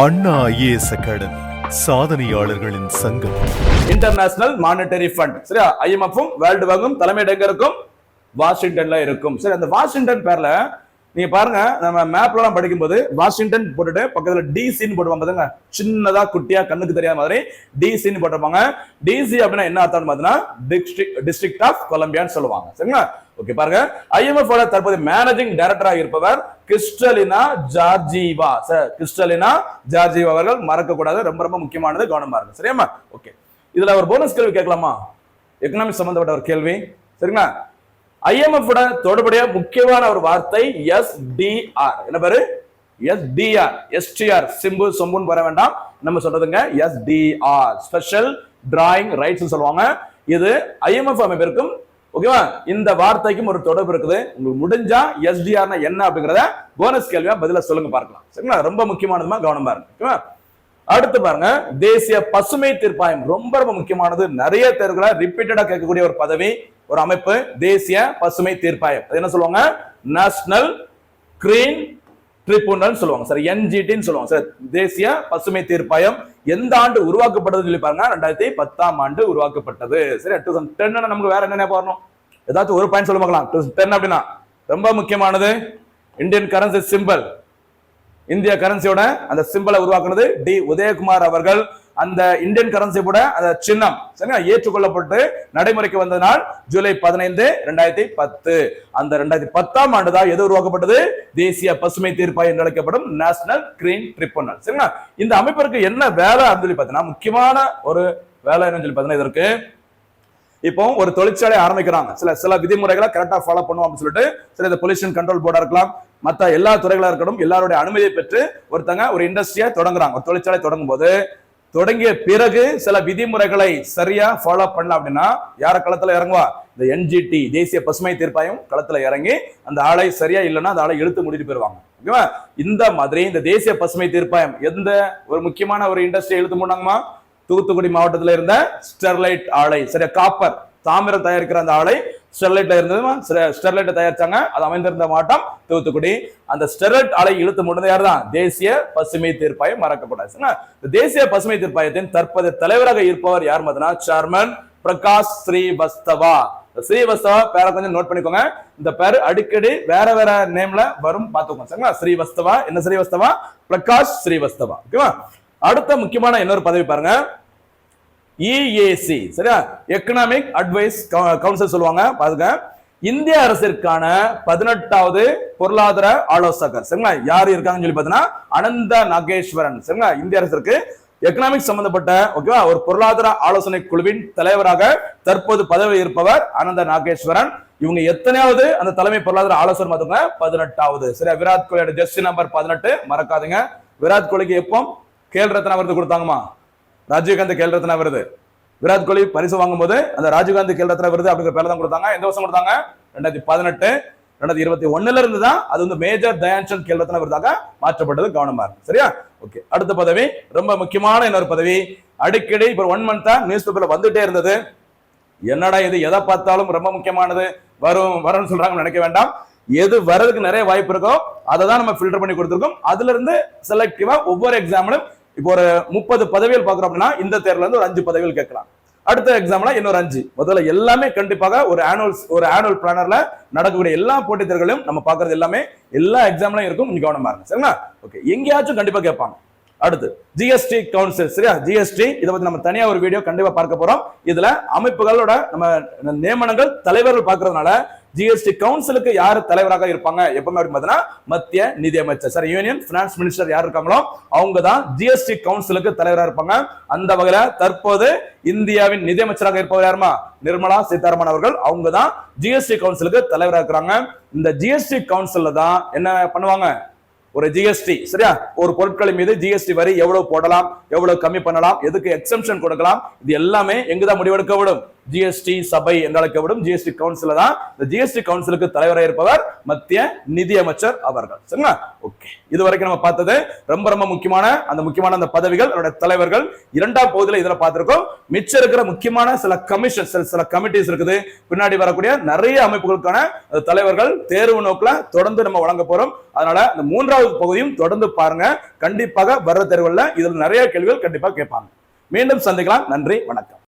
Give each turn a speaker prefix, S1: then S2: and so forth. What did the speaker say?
S1: அண்ணா IAS academy சாதனையாளர்களின் சங்கம்.
S2: International monetary fund சரியா? ஐஎம்எஃப்பும் world வங்கும் தலைமையிடம் எங்க இருக்கும்? வாஷிங்டன்ல இருக்கும். சரி அந்த வாஷிங்டன் பேர்ல நீங்க பாருங்க நம்ம மேப்லாம் படிக்கும் படிக்கும்போது வாஷிங்டன் போட்டுட்டு பக்கத்துல டிசின்னு போட்டுவாங்க பாருங்க சின்னதா குட்டியா கண்ணுக்கு தெரியாத மாதிரி டிசின்னு போட்டிருப்பாங்க. டிசி அப்படின்னா என்ன அர்த்தம்னு பார்த்தீங்கன்னா டிஸ்ட்ரிக்ட் டிஸ்ட்ரிக்ட் ஆஃப் கொலம்பியான்னு சொல்லுவாங்க. சரிங்களா? ஓகே பாருங்க. ஐஎம்எஃப் ஓட தற்போது மேனேஜிங் டைரக்டராக இருப்பவர் Kristalina Georgieva. Sir Kristalina Georgieva அவர்கள் மறக்க கூடாது ரொம்ப ரொம்ப முக்கியமானது கவனமா இருக்கு சரியாமா ஓகே. இதுல ஒரு போனஸ் கேள்வி கேட்கலாமா? எக்கனாமிக் சம்பந்தப்பட்ட ஒரு கேள்வி. சரிங்களா? ஐஎம்எஃப் உட தொடர்புடைய முக்கியமான ஒரு வார்த்தை எஸ்டிஆர் என்ன பேரு? எஸ்டிஆர் எஸ்டிஆர் சிம்பு சொம்புன்னு வர வேண்டாம். நம்ம சொல்றதுங்க எஸ்டிஆர் ஸ்பெஷல் டிராயிங் ரைட்ஸ் சொல்லுவாங்க. இது ஐஎம்எஃப் அமைப்பிற்கும் ஓகேவா? இந்த வார்த்தைக்கும் ஒரு தொடர்பு இருக்குது. உங்களுக்கு முடிஞ்சா எஸ்டிஆர்னா என்ன அப்படிங்கறத போனஸ் கேள்வியா பதில சொல்லுங்க பார்க்கலாம். சரிங்களா? ரொம்ப முக்கியமானதுமா கவனமா இருக்கு ஓகேவா? அடுத்து பாருங்க. தேசிய பசுமை தீர்ப்பாயம் ரொம்ப ரொம்ப முக்கியமானது. நிறைய தேர்வுகளை ரிப்பீட்டடா கேட்கக்கூடிய ஒரு பதவி ஒரு அமைப்பு தேசிய பசுமை தீர்ப்பாயம். அது என்ன சொல்லுவாங்க? நேஷனல் கிரீன் ட்ரிபுனல் சொல்லுவாங்க. சார் என்ஜிடின்னு சொல்லுவாங்க. சார் தேசிய பசுமை தீர்ப்பாயம் எந்த ஆண்டு உருவாக்கப்பட்டதுன்னு சொல்லி பாருங்க. ரெண்டாயிரத்தி பத்தாம் ஆண்டு உருவாக்கப்பட்டது. சரி டூ தௌசண்ட் டென் நமக்கு வேற என்னென்ன பாருணும் ஏதாச்சும் ஒரு பாயிண்ட் சொல்ல பார்க்கலாம். டூ டென் அப்படின்னா ரொம்ப முக்கியமானது. இந்தியன் கரன்சி சிம்பிள் இந்திய கரன்சியோட அந்த சிம்பிளை உருவாக்குனது டி. உதயகுமார் அவர்கள். அந்த இந்தியன் கரன்சி கூட அந்த சின்னம் சரிங்களா ஏற்றுக்கொள்ளப்பட்டு நடைமுறைக்கு வந்த நாள் ஜூலை பதினைந்து ரெண்டாயிரத்தி பத்து. அந்த ரெண்டாயிரத்தி பத்தாம் ஆண்டு தான் எது உருவாக்கப்பட்டது? தேசிய பசுமை தீர்ப்பாயம் என்று அழைக்கப்படும் நேஷனல் கிரீன் ட்ரிபுனல் சரிங்களா? இந்த அமைப்பிற்கு என்ன வேலை அப்படின்னு சொல்லி பார்த்தீங்கன்னா முக்கியமான ஒரு வேலை என்னன்னு சொல்லி பார்த்தீங்கன்னா இதற்கு இப்போ ஒரு தொழிற்சாலை ஆரம்பிக்கிறாங்க. சில சில விதிமுறைகளை கரெக்டாக ஃபாலோ பண்ணுவோம் அப்படின்னு சொல்லிட்டு சில இந்த பொல்யூஷன் கண்ட்ரோல் போர்டாக இருக்கலாம் மற்ற எல்லா துறைகளாக இருக்கட்டும் எல்லாருடைய அனுமதியை பெற்று ஒருத்தங்க ஒரு இண்டஸ்ட்ரியை தொடங்குறாங்க. ஒரு தொழிற்சாலை தொடங்கும் போது தொடங்கிய பிறகு சில விதிமுறைகளை சரியா ஃபாலோ பண்ணல அப்படின்னா யார களத்துல இறங்குவா? இந்த என்ஜிடி தேசிய பசுமை தீர்ப்பாயம் களத்துல இறங்கி அந்த ஆளை சரியா இல்லைன்னா அந்த ஆளை இழுத்து முடிட்டு போயிருவாங்க ஓகேவா? இந்த மாதிரி இந்த தேசிய பசுமை தீர்ப்பாயம் எந்த ஒரு முக்கியமான ஒரு இண்டஸ்ட்ரி இழுத்து மூடாங்கம்மா தூத்துக்குடி மாவட்டத்தில் இருந்த ஸ்டெர்லைட் ஆலை சரியா? காப்பர் தாமிரம் தயாரிக்கிற அந்த ஆலை ஸ்டெர்லைட்ல இருந்தது ஸ்டெர்லைட்டை தயாரிச்சாங்க. அது அமைந்திருந்த மாவட்டம் தூத்துக்குடி. அந்த ஸ்டெர்லைட் ஆலை இழுத்து முடிந்த யார் தான் தேசிய பசுமை தீர்ப்பாயம் மறக்கப்படாது இந்த தேசிய பசுமை தீர்ப்பாயத்தின் தற்போதைய தலைவராக இருப்பவர் யார் பார்த்தீங்கன்னா சேர்மன் பிரகாஷ் ஸ்ரீவஸ்தவா. ஸ்ரீவஸ்தவா பேரை கொஞ்சம் நோட் பண்ணிக்கோங்க. இந்த பேர் அடிக்கடி வேற வேற நேம்ல வரும். பார்த்துக்கோங்க சரிங்களா? ஸ்ரீவஸ்தவா. என்ன ஸ்ரீவஸ்தவா? பிரகாஷ் ஸ்ரீவஸ்தவா. ஓகேவா? அடுத்த முக்கியமான இன்னொரு பதவி பாருங்க. இஏசி சரியா? எக்கனாமிக் அட்வைஸ் கவுன்சில் சொல்லுவாங்க. பாருங்க. இந்திய அரசிற்கான பதினெட்டாவது பொருளாதார ஆலோசகர். சரிங்களா? யார் இருக்காங்கன்னு சொல்லி பார்த்தீங்கன்னா அனந்த நாகேஸ்வரன். சரிங்களா? இந்திய அரசிற்கு எக்கனாமிக் சம்பந்தப்பட்ட ஓகேவா ஒரு பொருளாதார ஆலோசனை குழுவின் தலைவராக தற்போது பதவி இருப்பவர் அனந்த நாகேஸ்வரன். இவங்க எத்தனையாவது அந்த தலைமை பொருளாதார ஆலோசனை பார்த்துங்க பதினெட்டாவது. சரியா? விராட் கோலியோட ஜெர்சி நம்பர் பதினெட்டு. மறக்காதுங்க. விராட் கோலிக்கு எப்போ கேல் ரத்னா விருது கொடுத்தாங்கம்மா? ராஜீவ்காந்த் கேல் ரத்னா விருது. விராட் கோலி பரிசு வாங்கும்போது அந்த ராஜீவ்காந்த் கேல் ரத்னா விருது அப்படிங்கிற பேர் தான் கொடுத்தாங்க. எந்த வருஷம் கொடுத்தாங்க? ரெண்டாயிரத்தி பதினெட்டு ரெண்டாயிரத்தி இருபத்தி ஒண்ணுல இருந்து தான் அது வந்து மேஜர் தயான்சந்த் கேல் ரத்னா விருதாக மாற்றப்பட்டது. கவனமா இருக்கு சரியா? ஓகே. அடுத்த பதவி ரொம்ப முக்கியமான இன்னொரு பதவி. அடிக்கடி இப்போ ஒன் மந்தா நியூஸ் பேப்பர்ல வந்துட்டே இருந்தது. என்னடா இது எதை பார்த்தாலும் ரொம்ப முக்கியமானது வரும் வரும்னு சொல்றாங்கன்னு நினைக்க வேண்டாம். எது வர்றதுக்கு நிறைய வாய்ப்பு இருக்கோ அதை தான் நம்ம ஃபில்டர் பண்ணி கொடுத்துருக்கோம். அதுல இருந்து செலக்டிவா ஒவ்வொரு எக்ஸாம்லும் இப்போ ஒரு முப்பது பதவிகள் பார்க்குறோம் அப்படின்னா இந்த தேர்வுல இருந்து ஒரு அஞ்சு பதவிகள் கேட்கலாம். அடுத்த எக்ஸாம்ல இன்னொரு அஞ்சு. முதல்ல எல்லாமே கண்டிப்பாக ஒரு ஆனுவல் ஒரு ஆனுவல் பிளானர்ல நடக்கக்கூடிய எல்லா போட்டித் தேர்வுகளையும் நம்ம பார்க்கறது எல்லாமே எல்லா எக்ஸாம்லையும் இருக்கும். நீங்க கவனமா இருங்க. சரிங்களா? ஓகே எங்கேயாச்சும் கண்டிப்பாக கேட்பாங்க. அடுத்து ஜிஎஸ்டி கவுன்சில் சரியா? ஜிஎஸ்டி இதை பத்தி நம்ம தனியா ஒரு வீடியோ கண்டிப்பா பார்க்க போறோம். இதுல அமைப்புகளோட நம்ம நியமனங்கள் தலைவர்கள் பார்க்கறதுனால ஜிஎஸ்டி கவுன்சிலுக்கு யார் தலைவராக இருப்பாங்க? எப்பவுமே அப்படின்னு பார்த்தீங்கன்னா மத்திய நிதி அமைச்சர் சார் யூனியன் பினான்ஸ் மினிஸ்டர் யார் இருக்காங்களோ அவங்க தான் ஜிஎஸ்டி கவுன்சிலுக்கு தலைவராக இருப்பாங்க. அந்த வகையில தற்போது இந்தியாவின் நிதி அமைச்சராக இருப்பவர் யாருமா? நிர்மலா சீதாராமன் அவர்கள். அவங்க தான் ஜிஎஸ்டி கவுன்சிலுக்கு தலைவராக இருக்கிறாங்க. இந்த ஜிஎஸ்டி கவுன்சில் தான் என்ன பண்ணுவாங்க? ஒரு ஜிஎஸ்டி சரியா? ஒரு பொருட்களின் மீது ஜிஎஸ்டி வரி எவ்வளவு போடலாம்? எவ்வளவு கம்மி பண்ணலாம்? எதுக்கு எக்ஸம்ஷன் கொடுக்கலாம்? இது எல்லாமே எங்கதான் முடிவெடுக்க விடும்? ஜிஎஸ்டி சபை என்று அழைக்கப்படும் ஜிஎஸ்டி கவுன்சில் தான் இந்த ஜிஎஸ்டி கவுன்சிலுக்கு தலைவராக இருப்பவர் மத்திய நிதியமைச்சர் அவர்கள். சரிங்களா? ஓகே இது வரைக்கும் நம்ம பார்த்தது ரொம்ப ரொம்ப முக்கியமான அந்த முக்கியமான அந்த பதவிகள் அதனுடைய தலைவர்கள் இரண்டாம் பகுதியில் இதில் பார்த்திருக்கோம். மிச்சம் இருக்கிற முக்கியமான சில கமிஷன் சில சில கமிட்டிஸ் இருக்குது. பின்னாடி வரக்கூடிய நிறைய அமைப்புகளுக்கான தலைவர்கள் தேர்வு நோக்கில் தொடர்ந்து நம்ம வழங்க போறோம். அதனால இந்த மூன்றாவது பகுதியும் தொடர்ந்து பாருங்க. கண்டிப்பாக வர்ற தேர்வுகளில் இதில் நிறைய கேள்விகள் கண்டிப்பாக கேட்பாங்க. மீண்டும் சந்திக்கலாம். நன்றி. வணக்கம்.